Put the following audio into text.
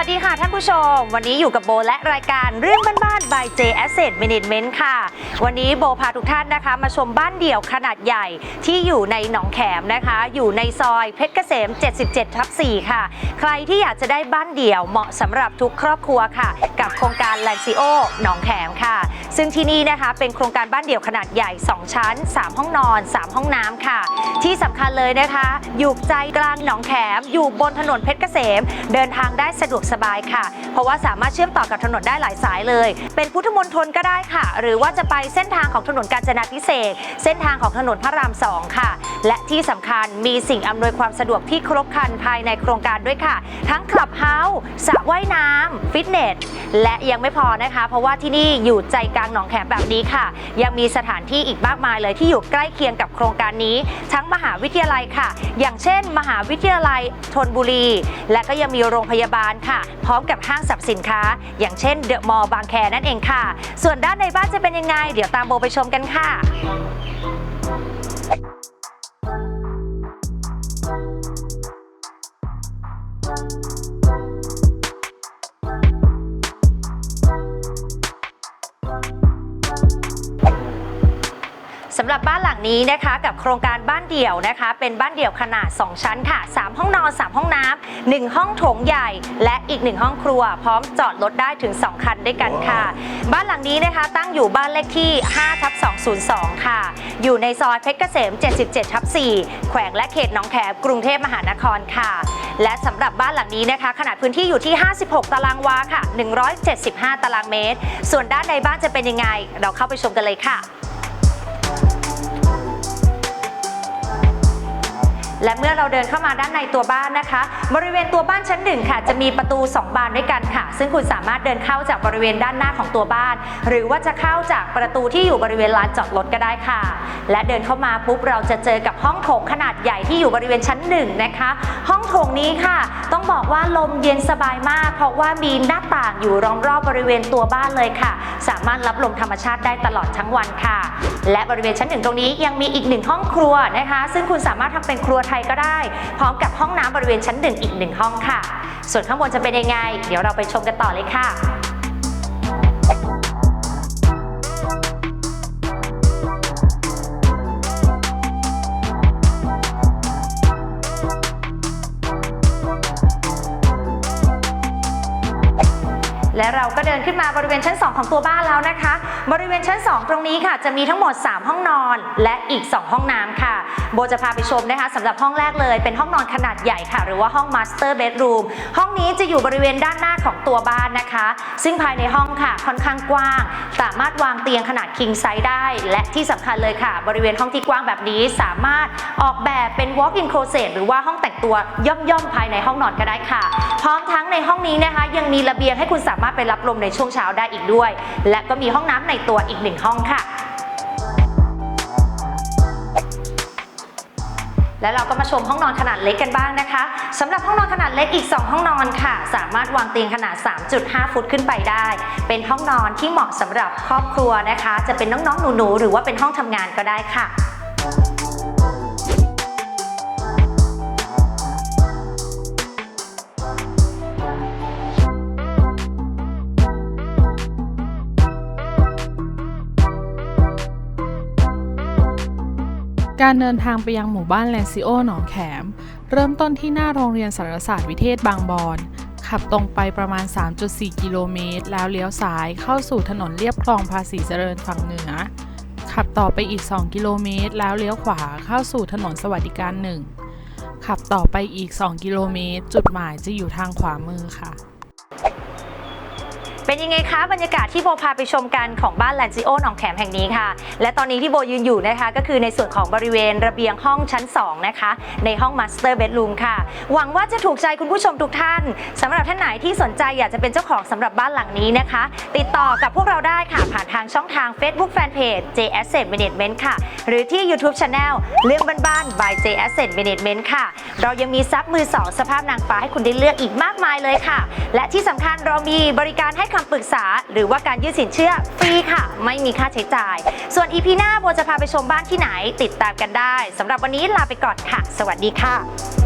ัสดีค่ะท่านผู้ชม วันนี้อยู่กับโบและรายการเรื่องบ้านๆ by J Asset Management ค่ะ วันนี้โบพาทุกท่านนะคะ มาชมบ้านเดี่ยวขนาดใหญ่ที่อยู่ในหนองแขมนะคะ อยู่ในซอยเพชรเกษม 77ทับ4ค่ะ ใครที่อยากจะได้บ้านเดี่ยวเหมาะสำหรับทุกครอบครัวค่ะ กับโครงการแลนซิโอหนองแขมค่ะ ซึ่งที่นี่นะคะเป็นโครงการบ้านเดี่ยวขนาดใหญ่ 2 ชั้น 3 ห้องนอน 3 ห้องน้ำค่ะ ที่สำคัญเลยนะคะ อยู่ใจกลางหนองแขมอยู่บนถนนเพชรเกษม เดินทางได้สะดวกสบายค่ะ เพราะว่าสามารถเชื่อมต่อกับถนนได้หลายสายเลย เป็นพุทธมณฑลก็ได้ค่ะ หรือว่าจะไปเส้นทางของถนนกาญจนาพิเศษ เส้นทางของถนนพระรามสองค่ะ และที่สำคัญมีสิ่งอำนวยความสะดวกที่ครบครันภายในโครงการด้วยค่ะ ทั้งคลับเฮาส์สระว่ายน้ำฟิตเนส และยังไม่พอนะคะ เพราะว่าที่นี่อยู่ใจกลางหนองแขมแบบนี้ค่ะ ยังมีสถานที่อีกมากมายเลยที่อยู่ใกล้เคียงกับโครงการนี้ ทั้งมหาวิทยาลัยค่ะ อย่างเช่น มหาวิทยาลัยธนบุรี และก็ยังมีโรงพยาบาลค่ะ พร้อมกับห้างสรรพสินค้า อย่างเช่นเดอะมอลล์บางแคนั่นเองค่ะ ส่วนด้านในบ้านจะเป็นยังไง เดี๋ยวตามโบไปชมกันค่ะ สำหรับบ้านหลังนี้นะคะกับโครงการบ้านเดี่ยวนะคะ เป็นบ้านเดี่ยวขนาด 2 ชั้นค่ะ 3 ห้องนอน 3 ห้องน้ำ1ห้องโถงใหญ่ และอีก 1 ห้องครัว พร้อมจอดรถได้ถึง 2 คันด้วยกันค่ะ บ้านหลังนี้นะคะตั้งอยู่บ้านเลขที่5ทับ202 ค่ะ อยู่ในซอยเพชรเกษม 77ทับ4แขวงและเขตหนองแขมกรุงเทพมหานครค่ะ และสำหรับบ้านหลังนี้นะคะ ขนาดพื้นที่อยู่ที่ 56 ตารางวาค่ะ 175 ตารางเมตร ส่วนด้านในบ้านจะเป็นยังไง เราเข้าไปชมกันเลยค่ะ และเมื่อเราเดินเข้ามาด้านในตัวบ้านนะคะ บริเวณตัวบ้านชั้นหนึ่งค่ะ จะมีประตู 2 บานด้วยกันค่ะ ซึ่งคุณสามารถเดินเข้าจากบริเวณด้านหน้าของตัวบ้าน หรือว่าจะเข้าจากประตูที่อยู่บริเวณลานจอดรถก็ได้ค่ะ และเดินเข้ามาปุ๊บเราจะเจอกับห้องโถงขนาดใหญ่ที่อยู่บริเวณชั้นหนึ่งนะคะ ห้องโถงนี้ค่ะ ต้องบอกว่าลมเย็นสบายมาก เพราะว่ามีหน้าต่างอยู่ล้อมรอบบริเวณตัวบ้านเลยค่ะ สามารถรับลมธรรมชาติได้ตลอดทั้งวันค่ะ และบริเวณชั้นหนึ่งตรงนี้ยังมีอีกหนึ่งห้องครัวนะคะ ซึ่งคุณสามารถทำเป็นครัวไทยก็ได้ พร้อมกับห้องน้ำบริเวณชั้นหนึ่งอีกหนึ่งห้องค่ะ ส่วนข้างบนจะเป็นยังไง เดี๋ยวเราไปชมกันต่อเลยค่ะ และเราก็เดินขึ้นมาบริเวณชั้น 2 ของตัวบ้านแล้วนะคะ บริเวณชั้น 2 ตรงนี้ค่ะ จะมีทั้งหมด 3 ห้องนอนและอีก 2 ห้องน้ำค่ะ โบจะพาไปชมนะคะสำหรับห้องแรกเลย เป็นห้องนอนขนาดใหญ่ค่ะ หรือว่าห้อง Master Bedroom ห้องนี้จะอยู่บริเวณด้านหน้าของตัวบ้านนะคะ ซึ่งภายในห้องค่ะค่อนข้างกว้าง สามารถวางเตียงขนาด king size ได้ และที่สำคัญเลยค่ะ บริเวณห้องที่กว้างแบบนี้สามารถออกแบบเป็น walk-in closet หรือว่าห้องแต่ง ตัวย่อมๆภายในห้องนอนก็ได้ค่ะ พร้อมทั้งในห้องนี้นะคะ ยังมีระเบียงให้คุณสามารถไปรับลมในช่วงเช้าได้อีกด้วย และก็มีห้องน้ำในตัวอีกหนึ่งห้องค่ะแล้วเราก็มาชมห้องนอนขนาดเล็กกันบ้างนะคะสำหรับห้องนอนขนาดเล็กอีก 2 ห้องนอนค่ะ สามารถวางเตียงขนาด 3.5 ฟุตขึ้นไปได้ เป็นห้องนอนที่เหมาะสำหรับครอบครัวนะคะ จะเป็นน้องๆหนูๆหรือว่าเป็นห้องทำงานก็ได้ค่ะ การเดินทางไปยังหมู่บ้านแลนซิโอหนองแขม เริ่มต้นที่หน้าโรงเรียนสารศาสตร์วิเทศบางบอนขับตรงไปประมาณ 3.4 กิโลเมตร แล้วเลี้ยวซ้ายเข้าสู่ถนนเลียบคลองภาษีเจริญฝั่งเหนือ ขับต่อไปอีก 2 กิโลเมตร แล้วเลี้ยวขวาเข้าสู่ถนนสวัสดิการหนึ่งขับต่อไปอีก 2 กิโลเมตร จุดหมายจะอยู่ทางขวามือค่ะ เป็นยังไงคะบรรยากาศที่โบพาไปชมกันของบ้านแลนซิโอหนองแขมแห่งนี้ค่ะ และตอนนี้ที่โบยืนอยู่นะคะ ก็คือในส่วนของบริเวณระเบียงห้องชั้น 2 นะคะ ในห้อง Master Bedroom ค่ะ หวังว่าจะถูกใจคุณผู้ชมทุกท่านสำหรับท่านไหนที่สนใจอยากจะเป็นเจ้าของสำหรับบ้านหลังนี้นะคะ ติดต่อกับพวกเราได้ค่ะ ผ่านทางช่องทาง Facebook Fanpage J Asset Management ค่ะ หรือที่ YouTube Channel เรื่องบ้านๆ by J Asset Management ค่ะ เรายังมีซับมือ 2 สภาพนางฟ้าให้คุณได้เลือกอีกมากมายเลยค่ะ และที่สำคัญเรามีบริการให้คคำปรึกษา หรือว่าการยื่นสินเชื่อฟรีค่ะ ไม่มีค่าใช้จ่าย ส่วนอีพีหน้าโบจะพาไปชมบ้านที่ไหน ติดตามกันได้สำหรับวันนี้ลาไปก่อนค่ะ สวัสดีค่ะ